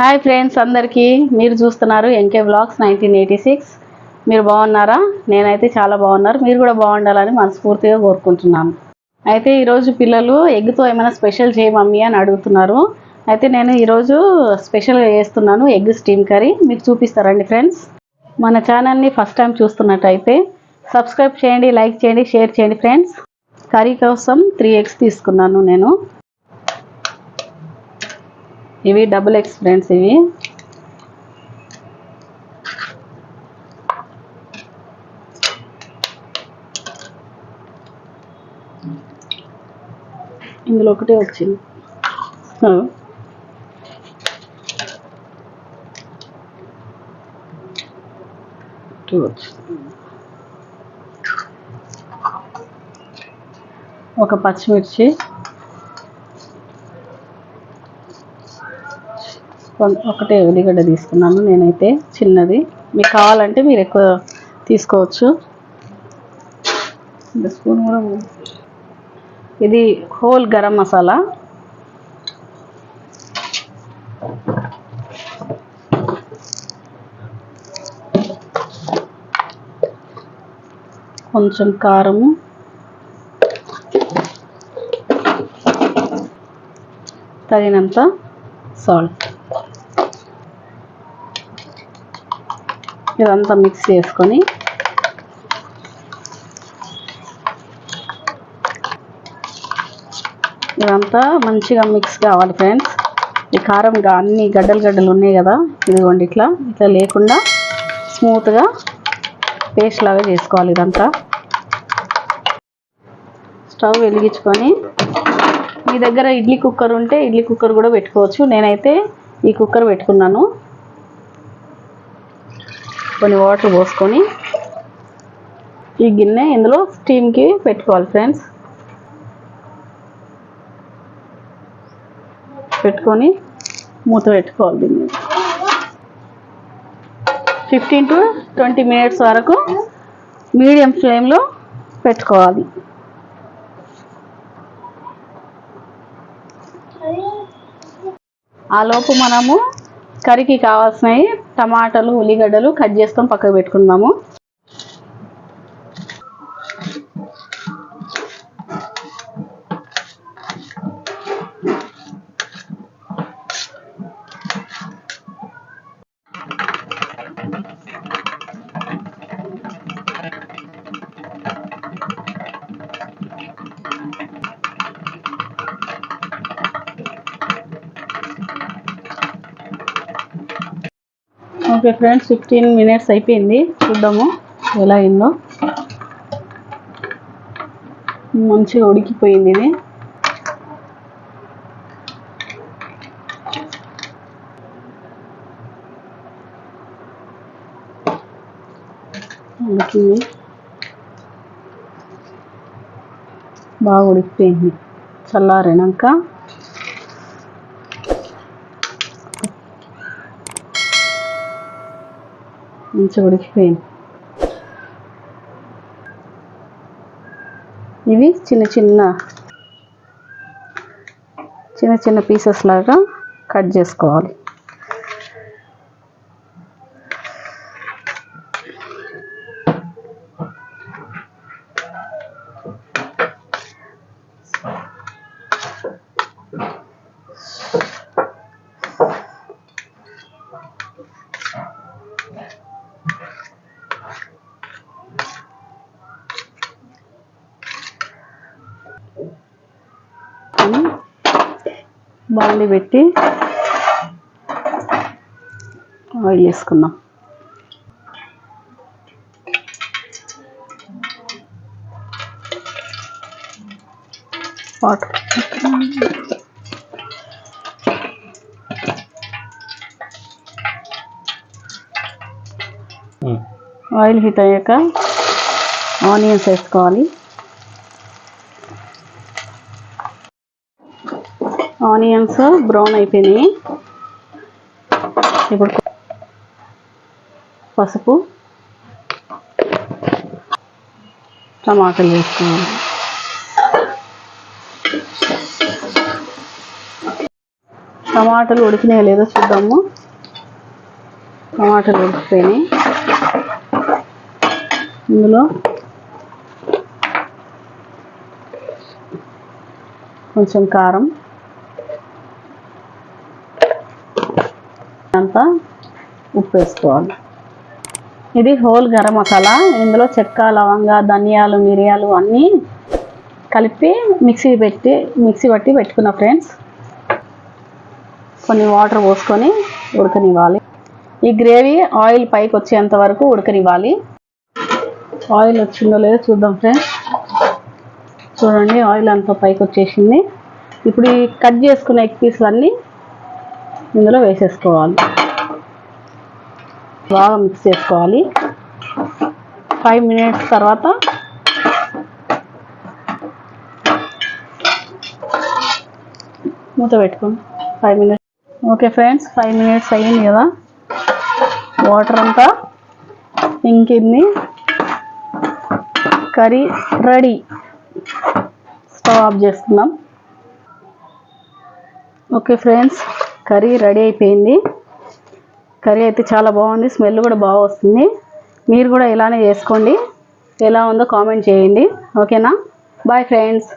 Hi friends అందరికీ. మీరు చూస్తున్నారు MK blogs nineteen eighty six మీరు బాగున్నారా? నేనైతే చాలా బాగున్నారు. మీరు కూడా బాగుండాలని మనస్ఫూర్తిగా కోరుకుంటున్నాను. అయితే ఈరోజు పిల్లలు ఎగ్తో ఏమైనా స్పెషల్ చేయ మమ్మీ అని అడుగుతున్నారు. అయితే నేను ఈరోజు స్పెషల్గా చేస్తున్నాను ఎగ్ స్టీమ్ కర్రీ. మీకు చూపిస్తారండి ఫ్రెండ్స్. మన ఛానల్ని ఫస్ట్ టైం చూస్తున్నట్టయితే సబ్స్క్రైబ్ చేయండి లైక్ చేయండి షేర్ చేయండి ఫ్రెండ్స్. కర్రీ కోసం త్రీ ఎగ్స్ తీసుకున్నాను నేను. ఇవి డబుల్ ఎక్స్ ఫ్రెండ్స్ ఇవి. ఇందులో ఒకటే వచ్చింది. టూ వచ్చింది. ఒక పచ్చిమిర్చి ఒకటే ఉల్లిగడ్డ తీసుకున్నాను. నేనైతే చిన్నది. మీకు కావాలంటే మీరు ఎక్కువ తీసుకోవచ్చు. స్పూన్ కూడా ఇది హోల్ గరం మసాలా. కొంచెం కారము. తగినంత సాల్ట్. ఇదంతా మిక్స్ చేసుకొని ఇదంతా మంచిగా మిక్స్ కావాలి ఫ్రెండ్స్ ఈ కారం అన్ని గడ్డలు గడ్డలు ఉన్నాయి కదా ఇదిగోండి ఇట్లా. ఇట్లా లేకుండా స్మూత్గా పేస్ట్ లాగా చేసుకోవాలి ఇదంతా. స్టవ్ వెలిగించుకొని మీ దగ్గర ఇడ్లీ కుక్కర్ ఉంటే ఇడ్లీ కుక్కర్ కూడా పెట్టుకోవచ్చు. నేనైతే ఈ కుక్కర్ పెట్టుకున్నాను. కొన్ని వాటర్ పోసుకొని ఈ గిన్నె ఇందులో స్టీమ్కి పెట్టుకోవాలి ఫ్రెండ్స్. పెట్టుకొని మూత పెట్టుకోవాలి దీన్ని. ఫిఫ్టీన్ టు ట్వంటీ మినిట్స్ వరకు మీడియం ఫ్లేమ్లో పెట్టుకోవాలి. ఆ లోపు మనము కర్రీకి కావాల్సినవి టమాటాలు ఉల్లిగడ్డలు కట్ చేసుకొని పక్కకు పెట్టుకుందాము. ఓకే ఫ్రెండ్స్ ఫిఫ్టీన్ మినిట్స్ అయిపోయింది. చూద్దాము ఎలా అయిందో. మంచిగా ఉడికిపోయింది ఇది. ఉడికింది. బాగా ఉడికిపోయింది. చల్లారినాక మంచిగా ఉడికిపోయింది. ఇవి చిన్న చిన్న చిన్న చిన్న పీసెస్ లాగా కట్ చేసుకోవాలి అని బాండి పెట్టి ఆయిల్ వేసుకుందాం వాటర్. ఆయిల్ హీట్ అయ్యాక ఆనియన్స్ వేసుకోవాలి. ఆనియన్స్ బ్రౌన్ అయిపోయినాయి. ఇప్పుడు పసుపు టమాటాలు వేసుకున్నాను. టమాటాలు ఉడికినాయో లేదో చూద్దాము. టమాటాలు ఉడికిపోయినాయి. ఇందులో కొంచెం కారం. అంతా ఉప్పు వేసుకోవాలి ఇది హోల్ గరం మసాలా. ఇందులో చెక్క లవంగ ధనియాలు మిరియాలు అన్నీ కలిపి మిక్సీ పెట్టి మిక్సీ పట్టి పెట్టుకున్న ఫ్రెండ్స్ కొన్ని వాటర్ పోసుకొని ఉడకనివ్వాలి. ఈ గ్రేవీ ఆయిల్ పైకి వచ్చేంత వరకు ఉడకనివ్వాలి. ఆయిల్ వచ్చిందో లేదో చూద్దాం ఫ్రెండ్స్. చూడండి ఆయిల్ అంతా పైకి వచ్చేసింది. ఇప్పుడు ఈ కట్ చేసుకున్న ఎగ్ పీసులన్నీ ఇందులో వేసేసుకోవాలి. బాగా మిక్స్ చేసుకోవాలి. ఫైవ్ మినిట్స్ తర్వాత మూత పెట్టుకోండి. Five minutes. Okay friends five minutes అయ్యింది కదా. వాటర్ అంతా ఇంకింది. Curry ready. స్టవ్ ఆఫ్ చేసుకుందాం. Okay friends. కర్రీ రెడీ అయిపోయింది. కర్రీ అయితే చాలా బాగుంది. స్మెల్ కూడా బాగా వస్తుంది. మీరు కూడా ఇలానే చేసుకోండి. ఎలా ఉందో కామెంట్ చేయండి. ఓకేనా? Bye friends.